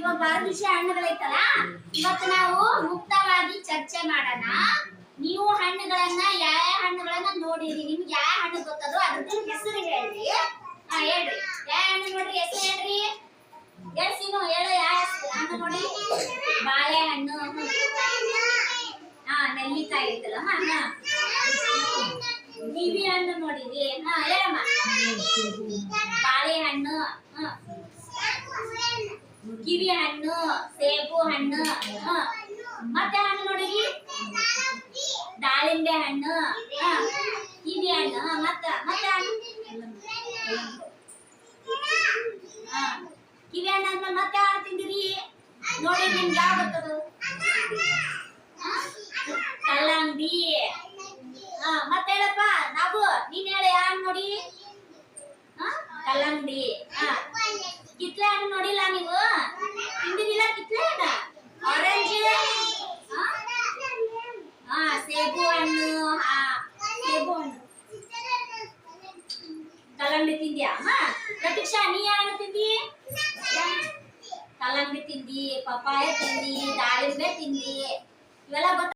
ಇವಾಗ ಬರೋ ವಿಷಯ ಹಣ್ಣುಗಳೈತಲ್ಲ ಇವತ್ತು ನಾವು ಮುಕ್ತವಾಗಿ ಚರ್ಚೆ ಮಾಡೋಣ. ನೀವು ಹಣ್ಣುಗಳನ್ನ ಯಾವ ಹಣ್ಣುಗಳನ್ನ ನೋಡಿರಿ? ನಿಮ್ಗೆ ಯಾವ ಹಣ್ಣು ಗೊತ್ತದೋ ಅದ್ರದ್ದು ಹೆಸರು ಹೇಳ್ರಿ. ಹೇಳ್ರಿ. ಯಾವ ಹಣ್ಣು ನೋಡ್ರಿ? ಹೆಸರು ಹೇಳ್ರಿ. ಹೇಳ್ಸಿನು ಹೇಳು ಯಾವ ಹಣ್ಣು ನೋಡಿ. ಬಾಳೆಹಣ್ಣು. ಹಾ, ನೆಲ್ಲಿಕಾಯಿ ಐತಲ್ಲ ಹಾ. ನೀವಿ ಹಣ್ಣು ನೋಡಿರಿ. ಹಾ, ಹೇಳಮ್ಮ. ಬಾಳೆಹಣ್ಣು, ಹಾ. ಹಣ್ಣು, ಸೇಬು ಹಣ್ಣು. ಮತ್ತೆ ಹಣ್ಣು ನೋಡಿ. ದಾಳಿಂಬೆ ಹಣ್ಣು. ಕಿವಿ ಹಣ್ಣು ಮತ್ತ, ಮತ್ತೆ ಹಣ್ಣು. ಕಿವಿ ಹಣ್ಣು ಆದ್ಮೇಲೆ ಮತ್ತೆ ಹಣ್ಣು ತಿಂದಿರಿ? ನೋಡಿ ನಿಮ್ಗೆ ಯಾವ ಹ? ಕಲ್ಲಂಗಡಿ. ಹ. ಮತ್ತೆ ಹೇಳಪ್ಪ ನಾವು ನೀನ್ ಹೇಳ ಯಾರು ನೋಡಿ? ಕಲ್ಲಂಗಡಿ. ಹಾ. ಕಿತ್ಲೆ ಹಣ್ಣು ನೋಡಿಲ್ಲ ತಿಂದಿದಿಲ್ಲ ಕಿತ್ಲೆ ಹಣ್ಣ ಆರೆಂಜ್ ಹಾ ಸೇಬು ಹಣ್ಣು ಹಾ ಸೇಬು ಹಣ್ಣು ಕಲ್ಲಂಗಡಿ ತಿಂದ್ಯಾ ಅಮ್ಮ? ಪ್ರತೀಕ್ಷಾ ನೀ ಯಾರು ತಿಂದಿ ಕಲ್ಲಂಗಡಿ ತಿಂದಿ ಪಪ್ಪಾಯ ತಿಂದಿ ದಾಳಿಂಬೆ ತಿಂದಿ ಇವೆಲ್ಲ